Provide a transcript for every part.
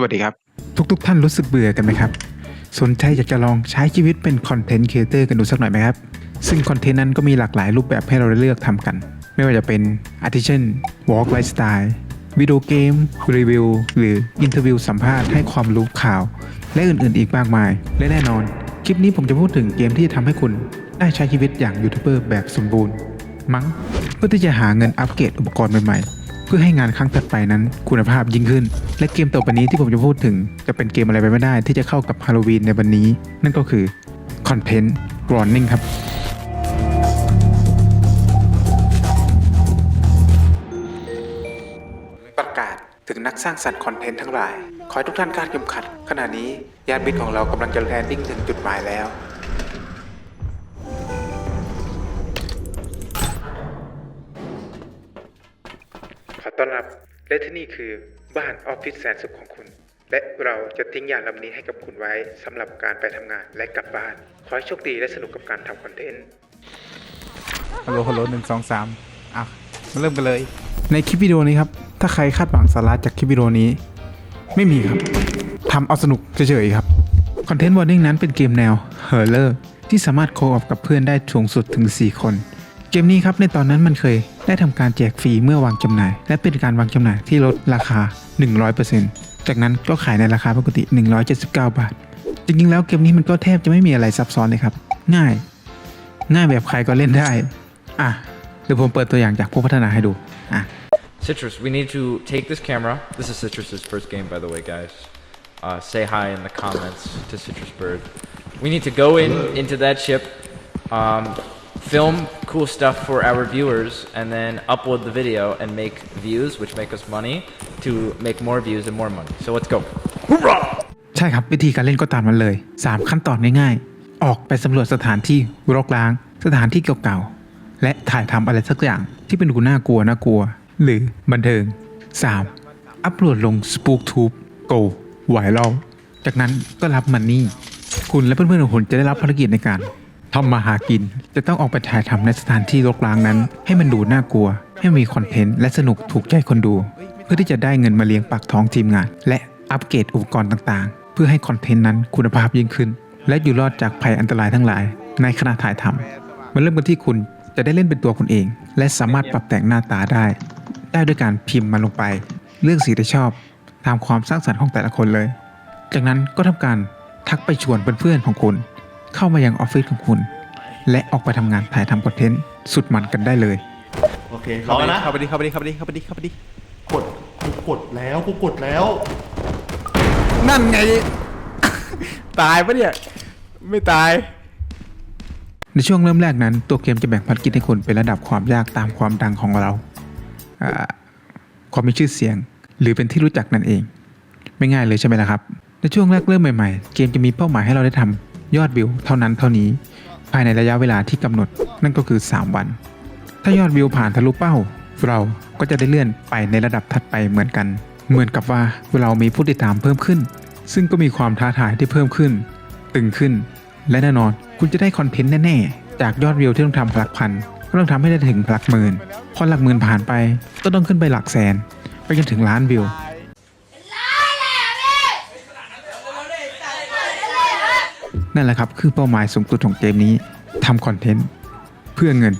สวัสดีครับ ทุกๆท่านรู้สึกเบื่อกันไหมครับ สนใจอยากจะลองใช้ชีวิตเป็นคอนเทนต์ครีเอเตอร์กันดูสักหน่อยไหมครับ ซึ่งคอนเทนต์นั้นก็มีหลากหลายรูปแบบให้เราได้เลือกทำกัน ไม่ว่าจะเป็นอาทิเช่น Walk Lifestyle วิดีโอเกม รีวิว หรืออินเทอร์วิวสัมภาษณ์ให้ความรู้ข่าว และอื่นๆ อีกมากมาย และแน่นอน คลิปนี้ผมจะพูดถึงเกมที่จะทำให้คุณได้ใช้ชีวิตอย่างยูทูบเบอร์แบบสมบูรณ์ มั้งเพื่อที่จะหาเงินอัปเกรดอุปกรณ์ใหม่ๆ เพื่อให้งานครั้งถัดไปนั้นคุณภาพยิ่งขึ้น และเกมต่อไปนี้ที่ผมจะพูดถึง จะเป็นเกมอะไรไปไม่ได้ที่จะเข้ากับฮาโลวีนในวันนี้ นั่นก็คือคอนเทนต์รอนนิ่งครับประกาศถึงนักสร้างสรรค์คอนเทนต์ทั้งหลาย ขอให้ทุกท่านคาดเข็มขัด ขณะนี้ยานบินของเรากำลังจะแลนดิ้งถึงจุดหมายแล้ว ต้อนรับ และที่นี่คือบ้านออฟฟิศแสนสุขของคุณ และเราจะทิ้งยานลำนี้ให้กับคุณไว้สำหรับการไปทำงานและกลับบ้าน ขอให้โชคดีและสนุกกับการทำคอนเทนต์ ฮัลโหลฮัลโหลหนึ่งสองสามอะ มาเริ่มกันเลย ในคลิปวิดีโอนี้ครับ ถ้าใครคาดหวังสาระจากคลิปวิดีโอนี้ ไม่มีครับ ทำเอาสนุกเฉยๆครับ คอนเทนต์วอร์นิ่งนั้นเป็นเกมแนวเฮอร์เลอร์ที่สามารถโคออฟกับเพื่อนได้สูงสุดถึง 4 คน เกมนี้ครับในตอนนั้นมันเคยได้ทำการแจกฟรีเมื่อวางจำหน่าย และเป็นการวางจำหน่ายที่ลดราคา 100%จากนั้นก็ขายในราคาปกติ 179 บาท จริงๆแล้วเกมนี้มันก็แทบจะไม่มีอะไรซับซ้อนเลยครับ ง่าย ง่ายแบบใครก็เล่นได้ อะเดี๋ยวผมเปิดตัวอย่างจากผู้พัฒนาให้ดูอะ Citrus, we need to take this camera. This is Citrus's first game, by the way, guys. Uh, say hi in the comments to Citrus Bird. We need to go in into that ship, um, film cool stuff for our viewers, and then upload the video and make views, which make us money, to make more views and more money. So let's go. ใช่ครับ วิธีการเล่นก็ตามมันเลย 3 ขั้นตอนง่ายๆ ออกไปสำรวจสถานที่รกร้าง สถานที่เก่าๆ และถ่ายทำอะไรสักอย่างที่เป็นดูน่ากลัวน่ากลัว หรือบันเทิง 3. อัปโหลดลง SpookTube Go ไวรัลจากนั้นก็รับมันนี่ คุณและเพื่อนๆของคุณจะได้รับภารกิจในการ ทำมาหากิน จะต้องออกไปถ่ายทำในสถานที่รกร้างนั้น ให้มันดูน่ากลัว ให้มีคอนเทนต์และสนุกถูกใจคนดู เพื่อที่จะได้เงินมาเลี้ยงปากท้องทีมงาน และอัปเกรดอุปกรณ์ต่างๆ เพื่อให้คอนเทนต์นั้นคุณภาพยิ่งขึ้น และอยู่รอดจากภัยอันตรายทั้งหลาย ในขณะถ่ายทำมันเริ่มกันที่คุณจะได้เล่นเป็นตัวคุณเอง และสามารถปรับแต่งหน้าตาได้ ได้ด้วยการพิมพ์มันลงไป เลือกสีที่ชอบตามความสร้างสรรค์ของแต่ละคนเลย จากนั้นก็ทำการทักไปชวนเพื่อนๆของคุณ เข้ามายังออฟฟิศของคุณ และออกไปทำงานถ่ายทำคอนเทนต์สุดมันกันได้เลย โอเครอนะเข้าไปดิเข้าไปดิเข้าไปดิเข้าไปดิเข้าไปดิกดกูกดแล้วกูกดแล้วนั่นไง ตายปะเนี่ย ไม่ตาย ในช่วงเริ่มแรกนั้น ตัวเกมจะแบ่งภารกิจให้คุณเป็นระดับความยากตามความดังของเราอ่าความมีชื่อเสียง หรือเป็นที่รู้จักนั่นเอง ไม่ง่ายเลยใช่ไหมล่ะครับ ในช่วงแรกเริ่มใหม่ๆ เกมจะมีเป้าหมายให้เราได้ทำ ยอดวิวเท่านั้นเท่านี้ ภายในระยะเวลาที่กำหนดนั่นก็คือ 3 วัน ถ้ายอดวิวผ่านทะลุเป้า เราก็จะได้เลื่อนไปในระดับถัดไปเหมือนกัน เหมือนกับว่าเรามีผู้ติดตามเพิ่มขึ้น ซึ่งก็มีความท้าทายที่เพิ่มขึ้น ตึงขึ้น และแน่นอนคุณจะได้คอนเทนต์แน่ๆ จากยอดวิวที่ต้องทำหลักพันก็ต้องทำให้ได้ถึงหลักหมื่นพอหลักหมื่นผ่านไปก็ต้องขึ้นไปหลักแสน ไปจนถึงล้านวิว นั่นแหละครับคือเป้าหมายสูงสุดของเกมนี้ทำคอนเทนต์เพื่อเงิน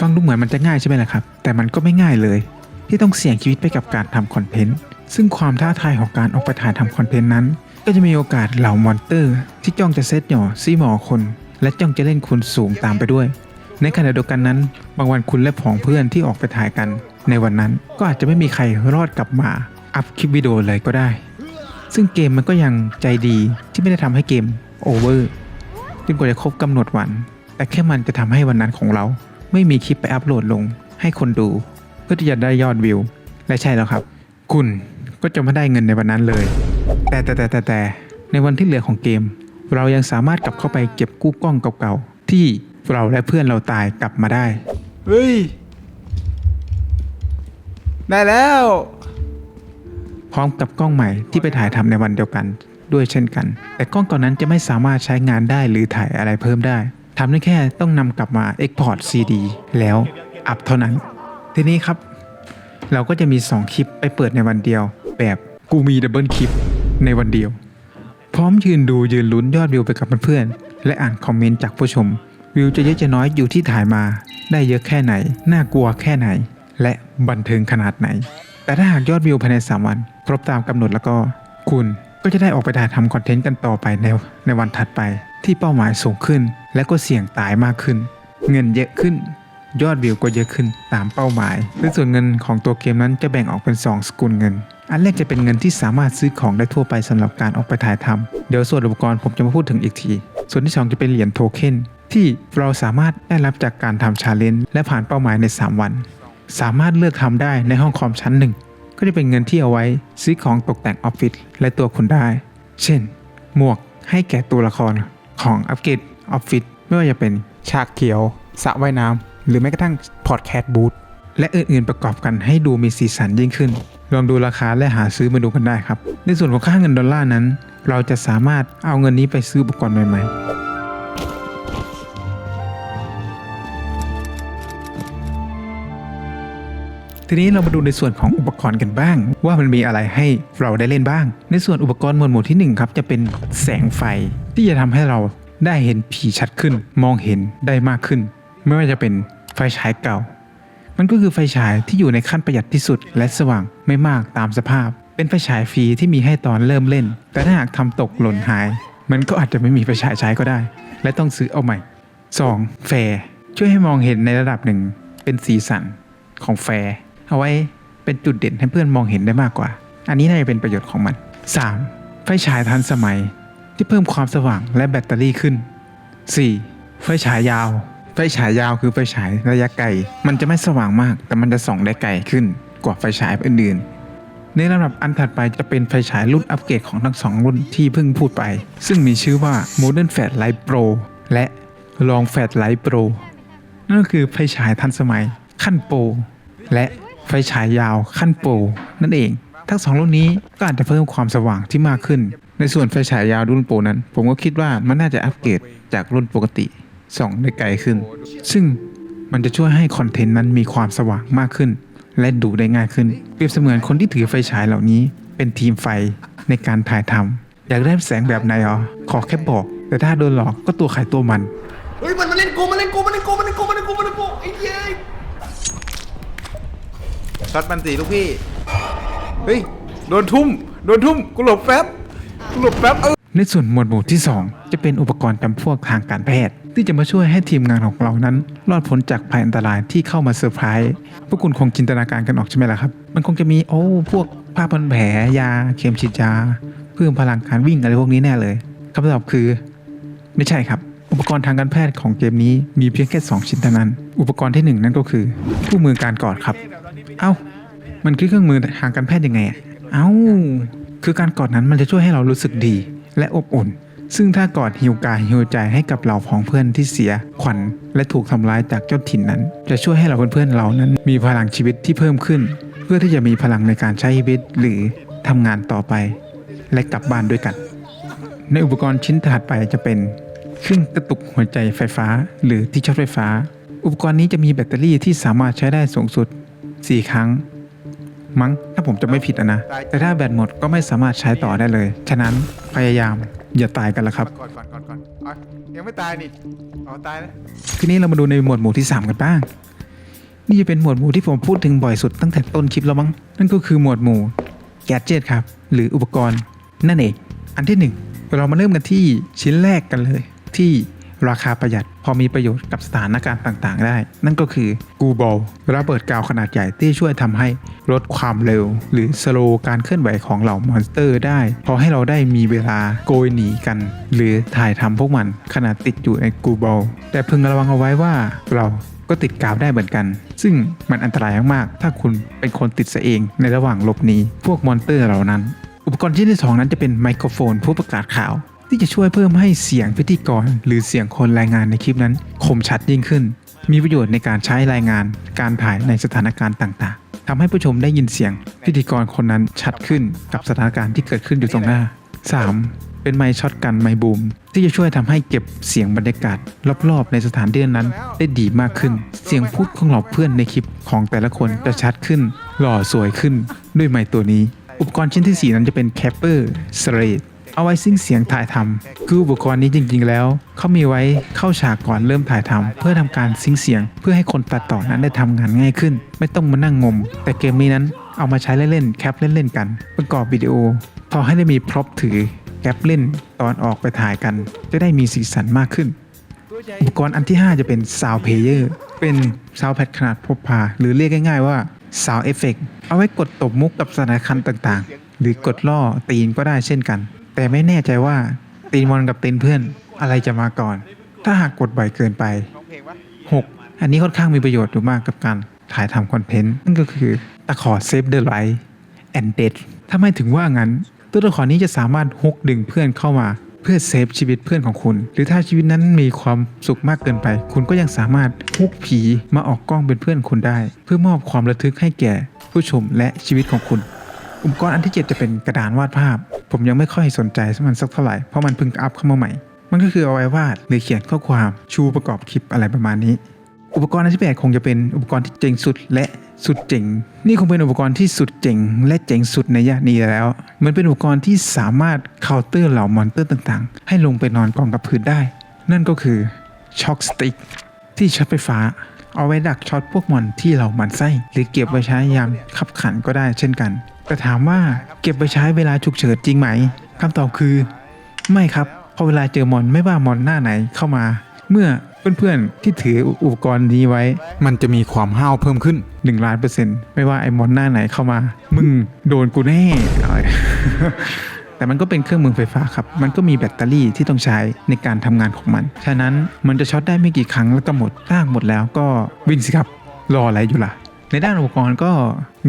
ฟังดูเหมือนมันจะง่ายใช่ไหมล่ะครับ แต่มันก็ไม่ง่ายเลย ที่ต้องเสี่ยงชีวิตไปกับการทำคอนเทนต์ซึ่งความท้าทายของการออกไปถ่ายทำคอนเทนต์นั้น ก็จะมีโอกาสเหล่ามอนเตอร์ ที่จ้องจะเซตหย่อซี่หมอคน และจ้องจะเล่นคุณสูงตามไปด้วย ในขณะเดียวกันนั้น บางวันคุณและผองเพื่อนที่ออกไปถ่ายกัน ในวันนั้นก็อาจจะไม่มีใครรอดกลับมาอัพคลิปวิดีโอเลยก็ได้ ซึ่งเกมมันก็ยังใจดีที่ไม่ได้ทำให้เกม โอเวอร์จนกว่าจะครบกำหนดวัน แต่แค่มันจะทำให้วันนั้นของเรา ไม่มีคลิปไปอัพโหลดลง ให้คนดู เพื่อที่จะได้ยอดวิว และใช่แล้วครับ คุณก็จะไม่ได้เงินในวันนั้นเลย แต่แต่แต่แต่แต่ในวันที่เหลือของเกม เรายังสามารถกลับเข้าไปเก็บกู้กล้องเก่าๆที่เราและเพื่อนเราตายกลับมาได้ เฮ้ย ได้แล้ว พร้อมกับกล้องใหม่ที่ไปถ่ายทำในวันเดียวกัน ด้วยเช่นกัน แต่กล้องก่อนนั้นจะไม่สามารถใช้งานได้หรือถ่ายอะไรเพิ่มได้ทำได้แค่ต้องนำกลับมา Export CD แล้วอัพเท่านั้น ทีนี้ครับ เราก็จะมี 2 คลิปไปเปิดในวันเดียว แบบกูมีดับเบิลคลิปในวันเดียว พร้อมยืนดูยืนลุ้นยอดวิวไปกับเพื่อนๆและอ่านคอมเมนต์จากผู้ชม วิวจะเยอะจะน้อยอยู่ที่ถ่ายมา ได้เยอะแค่ไหน น่ากลัวแค่ไหน และบันเทิงขนาดไหน แต่ถ้าหากยอดวิวภายใน 3 วัน ครบตามกำหนดแล้วก็ คุณ ก็จะได้ออกไปถ่ายทำคอนเทนต์กันต่อไปในในวันถัดไปที่เป้าหมายสูงขึ้น และก็เสี่ยงตายมากขึ้น เงินเยอะขึ้น ยอดวิวก็เยอะขึ้นตามเป้าหมายและส่วนเงินของตัวเกมนั้นจะแบ่งออกเป็น 2 สกุลเงิน อันแรกจะเป็นเงินที่สามารถซื้อของได้ทั่วไปสำหรับการออกไปถ่ายทำเดี๋ยวส่วนอุปกรณ์ผมจะมาพูดถึงอีกที ส่วนที่ 2 จะเป็นเหรียญโทเค็นที่เราสามารถได้รับจากการทำชาเลนจ์และผ่านเป้าหมายใน 3 วัน สามารถเลือกทำได้ในห้องคอมชั้นหนึ่ง ก็จะเป็นเงินที่เอาไว้ซื้อของตกแต่งออฟฟิศและตัวคุณได้ เช่น หมวกให้แก่ตัวละครของอัปเกรดออฟฟิศไม่ว่าจะเป็นฉากเขียวสระว่ายน้ำหรือแม้กระทั่งพอดแคสต์บูธและอื่นๆประกอบกันให้ดูมีสีสันยิ่งขึ้น ลองดูราคาและหาซื้อมาดูกันได้ครับ ในส่วนของค่าเงินดอลลาร์นั้น เราจะสามารถเอาเงินนี้ไปซื้ออุปกรณ์ใหม่ ๆ ทีนี้เรามาดูในส่วนของอุปกรณ์กันบ้าง ว่ามันมีอะไรให้เราได้เล่นบ้าง ในส่วนอุปกรณ์หมวดหมู่ที่หนึ่งครับจะเป็นแสงไฟ ที่จะทำให้เราได้เห็นผีชัดขึ้น มองเห็นได้มากขึ้น ไม่ว่าจะเป็นไฟฉายเก่า มันก็คือไฟฉายที่อยู่ในขั้นประหยัดที่สุด และสว่างไม่มากตามสภาพ เป็นไฟฉายฟรีที่มีให้ตอนเริ่มเล่น แต่ถ้าหากทำตกหล่นหาย มันก็อาจจะไม่มีไฟฉายใช้ก็ได้ และต้องซื้อเอาใหม่ 2. แฟร์ช่วยให้มองเห็นในระดับหนึ่งเป็นสีสันของแฟร์ เอาไว้เป็นจุดเด่นให้เพื่อนมองเห็นได้มากกว่า อันนี้น่าจะเป็นประโยชน์ของมัน 3. ไฟฉายทันสมัยที่เพิ่มความสว่างและแบตเตอรี่ขึ้น 4. ไฟฉายยาว ไฟฉายยาวคือไฟฉายระยะไกล มันจะไม่สว่างมาก แต่มันจะส่องได้ไกลขึ้นกว่าไฟฉายอื่นๆ ในลำดับอันถัดไปจะเป็นไฟฉายรุ่นอัปเกรดของทั้งสองรุ่นที่เพิ่งพูดไป ซึ่งมีชื่อว่า Modern Fat Light Pro และ Long Fat Light Pro นั่นก็คือไฟฉายทันสมัยขั้นโปรและ ไฟฉายยาวขั้นโปรนั่นเอง ทั้งสองรุ่นนี้ก็อาจจะเพิ่มความสว่างที่มากขึ้น ในส่วนไฟฉายยาวรุ่นโปรนั้น ผมก็คิดว่ามันน่าจะอัปเกรดจากรุ่นปกติส่องได้ไกลขึ้น ซึ่งมันจะช่วยให้คอนเทนต์นั้นมีความสว่างมากขึ้น และดูได้ง่ายขึ้น เปรียบเสมือนคนที่ถือไฟฉายเหล่านี้เป็นทีมไฟในการถ่ายทำอยากได้แสงแบบไหนอ๋อขอแค่บอก แต่ถ้าโดนหลอกก็ตัวใครตัวมัน เฮ้ยมันมาเล่นกูมาเล่นกูมาเล่นกูมาเล่นกูมาเล่นกูมาเล่นกูไอ้เย้ ช็อตมันสีลูกพี่ เฮ้ย โดนทุ่ม โดนทุ่ม กูหลบแป๊บ กูหลบแป๊บเออในส่วนหมวดหมู่ที่ 2 จะเป็นอุปกรณ์จำพวกทางการแพทย์ ที่จะมาช่วยให้ทีมงานของเรานั้น รอดพ้นจากภัยอันตรายที่เข้ามาเซอร์ไพรส์พวกคุณคงจินตนาการกันออกใช่ไหมล่ะครับ มันคงจะมีโอ้พวกผ้าพันแผลยาเข็มฉีดยาเพิ่มพลังการวิ่งอะไรพวกนี้แน่เลยคำตอบคือ ไม่ใช่ครับ อุปกรณ์ทางการแพทย์ของเกมนี้มีเพียงแค่ 2 ชิ้นเท่านั้น อุปกรณ์ที่ 1 นั่นก็คือคู่มือการกอดครับ เอ้า มันคือเครื่องมือทางการแพทย์ยังไงอะเอ้า คือการกอดนั้นมันจะช่วยให้เรารู้สึกดี และอบอุ่น ซึ่งถ้ากอดฮิวกายฮิวใจให้กับเหล่าพ้องเพื่อนที่เสียขวัญและถูกทำร้ายจากเจ้าถิ่นนั้น จะช่วยให้เราเพื่อนๆเรานั้น มีพลังชีวิตที่เพิ่มขึ้น เพื่อที่จะมีพลังในการใช้ชีวิตหรือทำงานต่อไป และกลับบ้านด้วยกัน ในอุปกรณ์ชิ้นถัดไปจะเป็นเครื่องกระตุกหัวใจไฟฟ้า หรือที่ช็อตไฟฟ้า อุปกรณ์นี้จะมีแบตเตอรี่ที่สามารถใช้ได้สูงสุด 4ครั้ง มั้งถ้าผมจะไม่ผิดอะนะ แต่ถ้าแบตหมดก็ไม่สามารถใช้ต่อได้เลย ฉะนั้นพยายามอย่าตายกันละครับ ก่อนก่อนก่อนก่อนอะยังไม่ตายนี่อ๋อตายแล้วทีนี้เรามาดูในหมวดหมู่ที่ 3 กันบ้าง นี่จะเป็นหมวดหมู่ที่ผมพูดถึงบ่อยสุดตั้งแต่ต้นคลิปแล้วมั้ง นั่นก็คือหมวดหมู่แก d เจิตครับ หรืออุปกรณ์นั่นเอง อันที่หนึ่งเรามาเริ่มกันที่ชิ้นแรกกันเลย ที่ ราคาประหยัด พอมีประโยชน์กับสถานการณ์ต่างๆ ได้ นั่นก็คือกูบอลระเบิดกาวขนาดใหญ่ที่ช่วยทำให้ลดความเร็ว หรือสโลการเคลื่อนไหวของเหล่ามอนสเตอร์ได้พอให้เราได้มีเวลาโกยหนีกัน หรือถ่ายทำพวกมันขณะติดอยู่ในกูบอลแต่พึงระวังเอาไว้ว่าเราก็ติดกาวได้เหมือนกัน ซึ่งมันอันตรายมากๆ ถ้าคุณเป็นคนติดซะเองในระหว่างหลบหนีพวกมอนสเตอร์เหล่านั้น อุปกรณ์ชิ้นที่สองนั้นจะเป็นไมโครโฟนผู้ประกาศข่าว ที่จะช่วยเพิ่มให้เสียงพิธีกร หรือเสียงคนรายงานในคลิปนั้น คมชัดยิ่งขึ้น มีประโยชน์ในการใช้รายงาน การถ่ายในสถานการณ์ต่างๆทำให้ผู้ชมได้ยินเสียงพิธีกรคนนั้นชัดขึ้นกับสถานการณ์ที่เกิดขึ้นอยู่ตรงหน้า 3. เป็นไมค์ช็อตกันไมค์บูม ที่จะช่วยทำให้เก็บเสียงบรรยากาศ รอบๆ ในสถานที่นั้น ได้ดีมากขึ้น เสียงพูดของเหล่าเพื่อนในคลิปของแต่ละคนจะชัดขึ้น หล่อสวยขึ้นด้วยไมค์ตัวนี้ อุปกรณ์ชิ้นที่ 4 นั้นจะเป็น Capper s l a t e เเอาไว้ซิ่งเสียงถ่ายทำคืออุปกรณ์นี้จริง ๆ แล้ว เขามีไว้เข้าฉากก่อนเริ่มถ่ายทำเพื่อทำการซิงเสียง เพื่อให้คนตัดต่อนั้นได้ทำงานง่ายขึ้น ไม่ต้องมานั่งงม แต่เกมนี้นั้นเอามาใช้เล่นๆแคปเล่นๆกัน ประกอบวิดีโอพอให้ได้มีพร็อพถือแกปเล่นตอนออกไปถ่ายกัน จะได้มีสีสันมากขึ้นอุปกรณ์อันที่ 5 จะเป็น Sound Player เป็น Sound Pad ขนาดพกพา หรือเรียกง่าย ๆ ว่า Sound Effect เอาไว้กดตบมุกกับสถานการณ์ต่างๆ หรือกดล่อตีนก็ได้เช่นกัน แต่ไม่แน่ใจว่าตีนมอนกับตีนเพื่อนอะไรจะมาก่อน ถ้าหากกดบ่อยเกินไป 6. อันนี้ค่อนข้างมีประโยชน์อยู่มากกับการถ่ายทำคอนเทนต์นั่นก็คือตะขอ Save the Light and Dead ถ้าไม่ถึงว่างั้น ตัวตะขอนี้จะสามารถฮุกดึงเพื่อนเข้ามาเพื่อเซฟชีวิตเพื่อนของคุณ หรือถ้าชีวิตนั้นมีความสุขมากเกินไป คุณก็ยังสามารถฮุกผีมาออกกล้องเป็นเพื่อนคุณได้ เพื่อมอบความระทึกให้แก่ผู้ชมและชีวิตของคุณ อุปกรณ์อันที่ 7 จะเป็นกระดานวาดภาพ ผมยังไม่ค่อยสนใจมันสักเท่าไหร่ เพราะมันเพิ่งอัพเข้ามาใหม่ มันก็คือเอาไว้วาดหรือเขียนข้อความชูประกอบคลิปอะไรประมาณนี้ อุปกรณ์อันที่แปดคงจะเป็นอุปกรณ์ที่เจ๋งสุดและสุดเจ๋ง นี่คงเป็นอุปกรณ์ที่สุดเจ๋งและเจ๋งสุดในยะนี้แล้ว มันเป็นอุปกรณ์ที่สามารถเคาน์เตอร์เหล่ามอนเตอร์ต่างๆ ให้ลงไปนอนกองกับพื้นได้ นั่นก็คือช็อคสติ๊กที่ช็อตไฟฟ้าเอาไว้ดักช็อตพวกมอนที่เรามันไส้หรือเก็บไว้ใช้ยามขับขันก็ได้เช่นกัน แต่ถามว่าเก็บไว้ใช้เวลาฉุกเฉินจริงไหมคำตอบคือ ไม่ครับพอเวลาเจอมอนไม่ว่ามอนหน้าไหนเข้ามา เมื่อเพื่อนๆที่ถืออุปกรณ์นี้ไว้ มันจะมีความห้าวเพิ่มขึ้น1ล้านเปอร์เซ็นต์ไม่ว่าไอ้มอนหน้าไหนเข้ามา มึงโดนกูแน่อะไรแต่มันก็เป็นเครื่องมือไฟฟ้าครับ มันก็มีแบตเตอรี่ที่ต้องใช้ในการทำงานของมัน ฉะนั้นมันจะช็อตได้ไม่กี่ครั้งแล้วก็หมดถ้าหมดแล้วก็วิ่งสิครับ รออะไรอยู่ล่ะ ในด้านอุปกรณ์ก็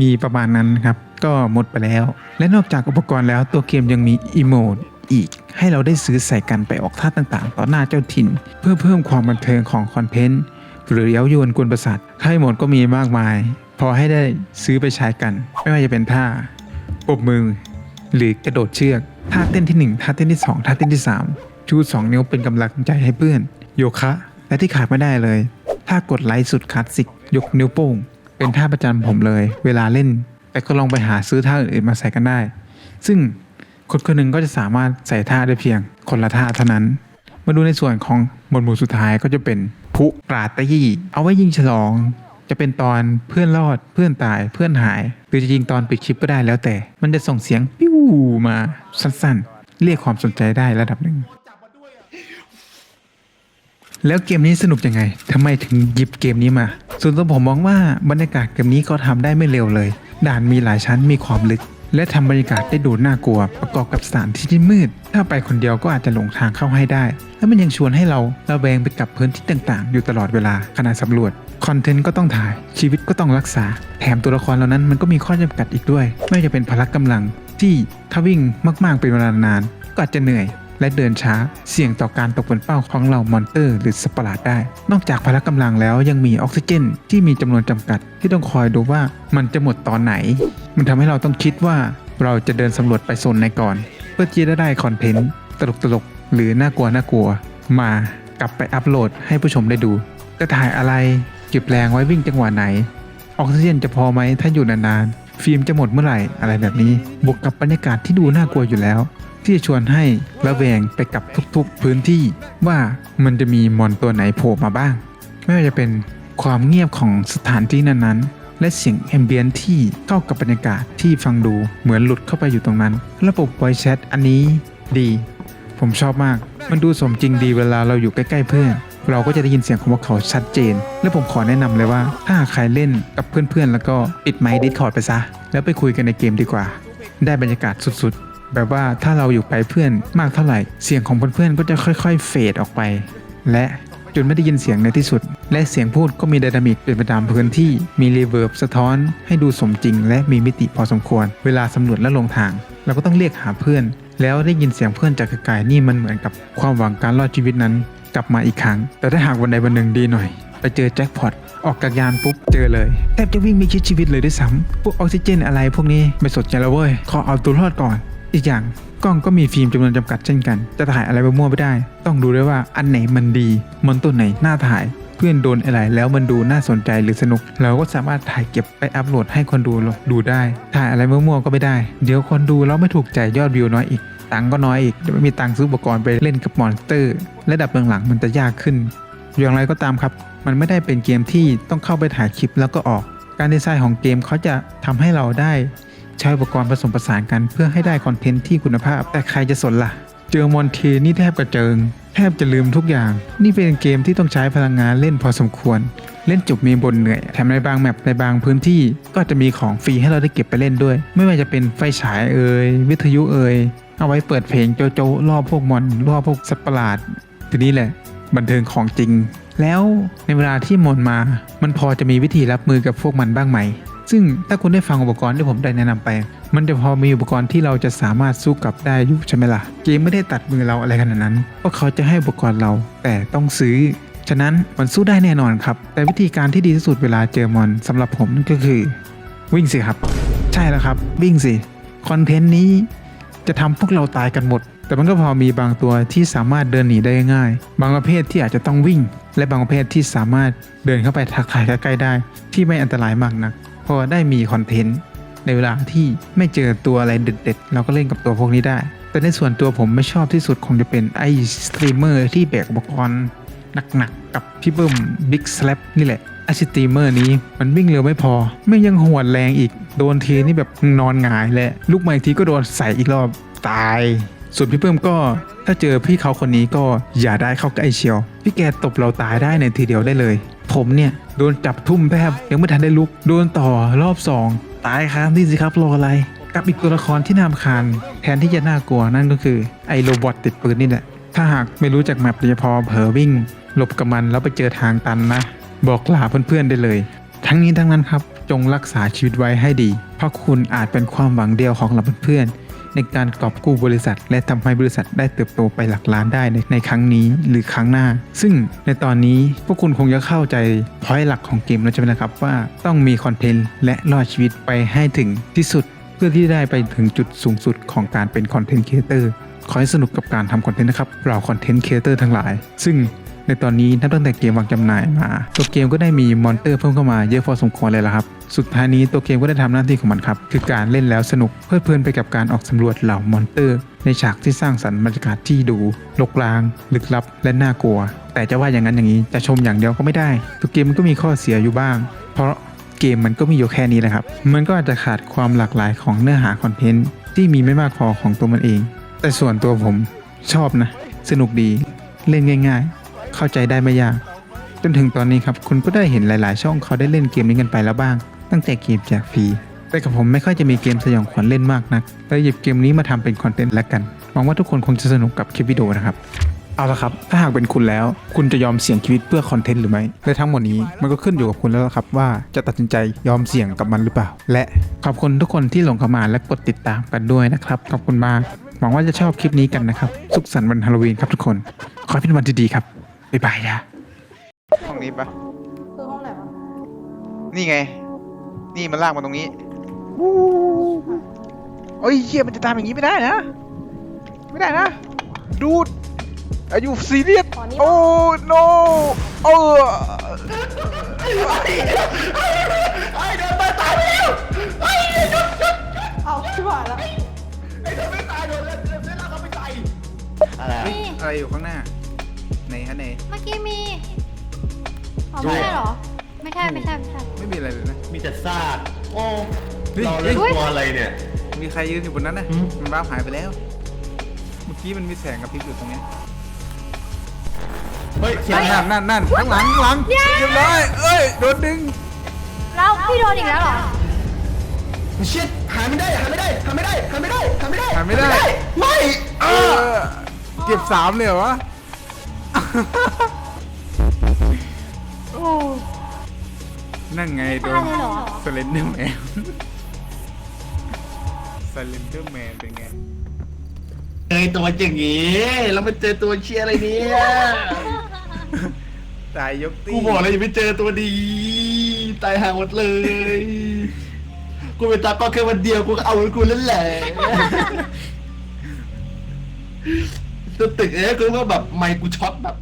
มีประมาณนั้นครับ ก็หมดไปแล้ว และนอกจากอุปกรณ์แล้วตัวเกมยังมีอีโมดอีก ให้เราได้ซื้อใส่กันไปออกท่าต่างๆ ต่อหน้าเจ้าถิ่น เพื่อเพิ่มความบันเทิงของคอนเทนต์หรือเย้ายวนกวนประสาทท่าโหมดก็มีมากมาย พอให้ได้ซื้อไปใช้กัน ไม่ว่าจะเป็นท่าปบมือ หรือกระโดดเชือกท่าเต้นที่ 1ท่าเต้นที่ 2ท่าเต้นที่ 3 ชู 2 นิ้วเป็นกำลังใจให้เพื่อน โยคะ และที่ขาดไม่ได้เลยท่ากดไลค์สุดคลาสสิก ยกนิ้วโป้ง เป็นท่าประจำผมเลย เวลาเล่น แต่ก็ลองไปหาซื้อท่าอื่นๆมาใส่กันได้ ซึ่งคนคนหนึ่งก็จะสามารถใส่ท่าได้เพียงคนละท่าเท่านั้น มาดูในส่วนของหมวดหมู่สุดท้ายก็จะเป็นพุปราตยี่เอาไว้ยิงฉลอง จะเป็นตอนเพื่อนรอดเพื่อนตายเพื่อนหาย หรือจะยิงตอนปิดคลิปก็ได้แล้วแต่ มันจะส่งเสียงปิ้วมาสั้นๆ เรียกความสนใจได้ระดับหนึ่ง แล้วเกมนี้สนุกยังไงทำไมถึงหยิบเกมนี้มา ส่วนตัวผมมองว่าบรรยากาศเกมนี้ก็ทำได้ไม่เร็วเลย ด่านมีหลายชั้นมีความลึก และทำบรรยากาศได้ดูน่ากลัว ประกอบกับสถานที่ที่มืด ถ้าไปคนเดียวก็อาจจะหลงทางเข้าให้ได้ และมันยังชวนให้เราระแวงไปกับพื้นที่ต่างๆ อยู่ตลอดเวลาขณะสำรวจคอนเทนต์ก็ต้องถ่ายชีวิตก็ต้องรักษา แถมตัวละครเหล่านั้นมันก็มีข้อจำกัดอีกด้วย ไม่ว่าจะเป็นพละกำลังที่ถ้าวิ่งมากๆเป็นเวลานานก็อาจจะเหนื่อย และเดินช้า เสี่ยงต่อการตกเป็นเป้าของเหล่ามอนเตอร์หรือสัตว์ประหลาดได้ นอกจากพละกำลังแล้วยังมีออกซิเจนที่มีจำนวนจำกัด ที่ต้องคอยดูว่ามันจะหมดตอนไหน มันทำให้เราต้องคิดว่าเราจะเดินสำรวจไปโซนไหนก่อน เพื่อที่จะได้คอนเทนต์ตลกตลกๆหรือน่ากลัวน่ากลัว มากลับไปอัปโหลดให้ผู้ชมได้ดู จะถ่ายอะไรเก็บแรงไว้วิ่งจังหวะไหน ออกซิเจนจะพอไหมถ้าอยู่นานๆ ฟิล์มจะหมดเมื่อไหร่อะไรแบบนี้ บวกกับบรรยากาศที่ดูน่ากลัวอยู่แล้ว ที่จะชวนให้ระแวงไปกับทุกๆพื้นที่ว่ามันจะมีมอนตัวไหนโผล่มาบ้าง ไม่ว่าจะเป็นความเงียบของสถานที่นั้นๆ และเสียงแอมเบียนที่เข้ากับบรรยากาศที่ฟังดูเหมือนหลุดเข้าไปอยู่ตรงนั้น ระบบ voice chat อันนี้ดี ผมชอบมาก มันดูสมจริงดีเวลาเราอยู่ใกล้ๆเพื่อนเราก็จะได้ยินเสียงของพวกเขาชัดเจน และผมขอแนะนำเลยว่า ถ้าใครเล่นกับเพื่อนๆ แล้วก็ปิดไมค์ดิสคอร์ดไปซะ แล้วไปคุยกันในเกมดีกว่า ได้บรรยากาศสุดๆ แบบว่าถ้าเราอยู่ไปเพื่อนมากเท่าไหร่ เสียงของเพื่อนๆก็จะค่อยๆเฟดออกไป และจนไม่ได้ยินเสียงในที่สุด และเสียงพูดก็มีไดนามิกเป็นไปตามพื้นที่มีรีเวิร์บสะท้อนให้ดูสมจริง และมีมิติพอสมควร เวลาสำรวจและลงทาง เราก็ต้องเรียกหาเพื่อน แล้วได้ยินเสียงเพื่อนจากไกลๆนี่มันเหมือนกับความหวังการรอดชีวิตนั้น กลับมาอีกครั้ง แต่ถ้าหากวันใดวันหนึ่งดีหน่อย ไปเจอแจ็คพอตออกจากยานปุ๊บเจอเลยแทบจะวิ่งไม่คิดชีวิตเลยด้วยซ้ำพวกออกซิเจนอะไรพวกนี้ไม่สนใจแล้วเว้ยขอเอาตัวรอดก่อน อีกอย่างกล้องก็มีฟิล์มจำนวนจำกัดเช่นกัน จะถ่ายอะไรไปมั่วไม่ได้ ต้องดูด้วยว่าอันไหนมันดีมันตัวไหนน่าถ่าย เพื่อนโดนอะไรแล้วมันดูน่าสนใจหรือสนุก เราก็สามารถถ่ายเก็บไปอัพโหลดให้คนดูดูได้ ถ่ายอะไรมั่วๆก็ไม่ได้ เดี๋ยวคนดูแล้วไม่ถูกใจยอดวิวน้อยอีก ตังก็น้อยอีก เดี๋ยวไม่มีตังซื้ออุปกรณ์ไปเล่นกับมอนสเตอร์ ระดับหลังๆมันจะยากขึ้น อย่างไรก็ตามครับ มันไม่ได้เป็นเกมที่ต้องเข้าไปถ่ายคลิปแล้วก็ออก การดีไซน์ของเกมเขาจะทำให้เราได้ ใช้อุปกรณ์ผสมผสานกันเพื่อให้ได้คอนเทนต์ที่คุณภาพ แต่ใครจะสนล่ะ เจอมอนเทนี่แทบกระเจิง แทบจะลืมทุกอย่าง นี่เป็นเกมที่ต้องใช้พลังงานเล่นพอสมควร เล่นจบมีบนเหนื่อย แถมในบางแมปในบางพื้นที่ก็จะมีของฟรีให้เราได้เก็บไปเล่นด้วย ไม่ว่าจะเป็นไฟฉายเอ่ยวิทยุเอ่ยเอาไว้เปิดเพลงโจโจล่อพวกมอนล่อพวกสัตว์ประหลาดทีนี้แหละ บันเทิงของจริง แล้วในเวลาที่มอนมา มันพอจะมีวิธีรับมือกับพวกมันบ้างไหม ซึ่งถ้าคุณได้ฟังอุปกรณ์ที่ผมได้แนะนำไป มันจะพอมีอุปกรณ์ที่เราจะสามารถสู้กับได้อยู่ใช่ไหมล่ะ เกมไม่ได้ตัดมือเราอะไรขนาดนั้นเพราะเขาจะให้อุปกรณ์เราแต่ต้องซื้อ ฉะนั้นมันสู้ได้แน่นอนครับ แต่วิธีการที่ดีที่สุดเวลาเจอมอนสำหรับผมก็คือ วิ่งสิครับ ใช่แล้วครับ วิ่งสิคอนเทนต์นี้จะทำพวกเราตายกันหมด แต่มันก็พอมีบางตัวที่สามารถเดินหนีได้ง่าย บางประเภทที่อาจจะต้องวิ่ง และบางประเภทที่สามารถเดินเข้าไปทักทายใกล้ๆได้ ที่ไม่อันตรายมากนัก พอได้มีคอนเทนต์ในเวลาที่ไม่เจอตัวอะไรเด็ดๆเราก็เล่นกับตัวพวกนี้ได้ แต่ในส่วนตัวผมไม่ชอบที่สุดคงจะเป็นไอ้สตรีมเมอร์ที่แบกอุปกรณ์หนักๆกับพี่เบิ้มบิ๊กสแลปนี่แหละไอสตรีมเมอร์นี้มันวิ่งเร็วไม่พอ ไม่ยังหวดแรงอีก โดนทีนี่แบบนอนหงายเลยลุกมาอีกทีก็โดนใส่อีกรอบตาย ส่วนพี่เพิ่มก็ถ้าเจอพี่เขาคนนี้ก็อย่าได้เข้าใกล้เชียว พี่แกตบเราตายได้ในทีเดียวได้เลย ผมเนี่ยโดนจับทุ่มแทบยังไม่ทันได้ลุก โดนต่อรอบสองตายครับนี่สิครับรออะไร กับอีกตัวละครที่น่ารำคาญแทนที่จะน่ากลัวนั่นก็คือไอ้โรบอทติดปืนนี่แหละถ้าหากไม่รู้จักแมปโดยเฉพาะเผลอวิ่งหลบกับมันแล้วไปเจอทางตันนะ บอกลาเพื่อนๆได้เลย ทั้งนี้ทั้งนั้นครับ จงรักษาชีวิตไว้ให้ดี เพราะคุณอาจเป็นความหวังเดียวของเราเพื่อนๆ ในการกอบกู้บริษัท และทำให้บริษัทได้เติบโตไปหลักล้านได้ในในครั้งนี้หรือครั้งหน้า ซึ่งในตอนนี้พวกคุณคงจะเข้าใจพอยหลักของเกมแล้วใช่ไหมนะครับว่าต้องมีคอนเทนต์และรอดชีวิตไปให้ถึงที่สุด เพื่อที่ได้ไปถึงจุดสูงสุดของการเป็นคอนเทนต์ครีเอเตอร์ขอให้สนุกกับการทำคอนเทนต์นะครับเราคอนเทนต์ครีเอเตอร์ทั้งหลาย ซึ่ง ในตอนนี้นับตั้งแต่เกมวางจำหน่ายมา ตัวเกมก็ได้มีมอนเตอร์เพิ่มเข้ามาเยอะพอสมควรเลยละครับ สุดท้ายนี้ตัวเกมก็ได้ทำหน้าที่ของมันครับ คือการเล่นแล้วสนุกเพลิดเพลินไปกับการออกสำรวจเหล่ามอนเตอร์ ในฉากที่สร้างสรรค์บรรยากาศที่ดูลกลาง ลึกลับ และน่ากลัว แต่จะว่าอย่างนั้นอย่างนี้จะชมอย่างเดียวก็ไม่ได้ ตัวเกมมันก็มีข้อเสียอยู่บ้าง เพราะเกมมันก็มีอยู่แค่นี้แหละครับ มันก็อาจจะขาดความหลากหลายของเนื้อหาคอนเทนต์ที่มีไม่มากพอของตัวมันเอง แต่ส่วนตัวผมชอบนะ สนุกดี เล่นง่าย ๆ เข้าใจได้ไม่ยาก จนถึงตอนนี้ครับคุณก็ได้เห็นหลาย ๆ ช่องเขาได้เล่นเกมนี้กันไปแล้วบ้าง ตั้งแต่เกมแจกฟรีแต่กับผมไม่ค่อยจะมีเกมสยองขวัญเล่นมากนักเลยหยิบเกมนี้มาทำเป็นคอนเทนต์แล้วกันหวังว่าทุกคนคงจะสนุกกับคลิปวิดีโอนะครับเอาละครับถ้าหากเป็นคุณแล้ว คุณจะยอมเสี่ยงชีวิตเพื่อคอนเทนต์หรือไม่และทั้งหมดนี้มันก็ขึ้นอยู่กับคุณแล้วครับ ว่าจะตัดสินใจยอมเสี่ยงกับมันหรือเปล่า และขอบคุณทุกคนที่หลงเข้ามาและกดติดตามกันด้วยนะครับขอบคุณมากหวังว่าจะชอบคลิปนี้กันนะครับ สุขสันต์วันฮาโลวีนครับทุกคน ขอให้เป็นวันที่ดีครับ บ๊ายบายนะห้องนี้ปะคือห้องไหนวะนี่ไง นี่มันลากมาตรงนี้วู้โอ้ยเฮียมันจะตามอย่างนี้ไม่ได้นะ ไม่ได้นะ ดูดอายุซีเรียสอ๋อนี่โอ้ no เออเอาชิบหายแล้วนี่อะไรอยู่ข้างหน้า ในฮะในเมื่อกี้มีอ๋อไม่ใช่เหรอ ไม่ใช่ไม่ใช่ไม่ใช่ ไม่มีอะไรเลยนะ มีแต่ซากโอ้เฮ้ย เราเล่นเฮ้ยตัวอะไรเนี่ย มีใครยืนอยู่บนนั้นนะอืม มันบ้าบหายไปแล้ว เมื่อกี้มันมีแสงกระพริบอยู่ตรงเนี้ยเฮ้ยเสียงนั่นนั่นนั่นข้างหลังข้างหลังเรียบร้อยเอ้ยโดนดึงแล้วพี่โดนอีกแล้วเหรอชิดหาไม่ได้หาไม่ได้หาไม่ได้หาไม่ได้หาไม่ได้หาไม่ได้ไม่เออเก็บสามเลยเหรอวะ โอ้นั่นไงโดตานยเลยเหรอ สเลนเดอร์แมนสเลนเดอร์แมนเป็นไง เจอตัวอย่างงี้แล้วมาเจอตัวเชียอะไรเนี่ยตายยกตีกูบอกเลยอย่าไปเจอตัวดี ตายห่างหมดเลย กูเป็นตาก็แค่วันเดียวกูก็เอาไว้กูแล้วแหละ ตึกเอ๊ะกูว่าแบบไมค์กูช็อตแบบ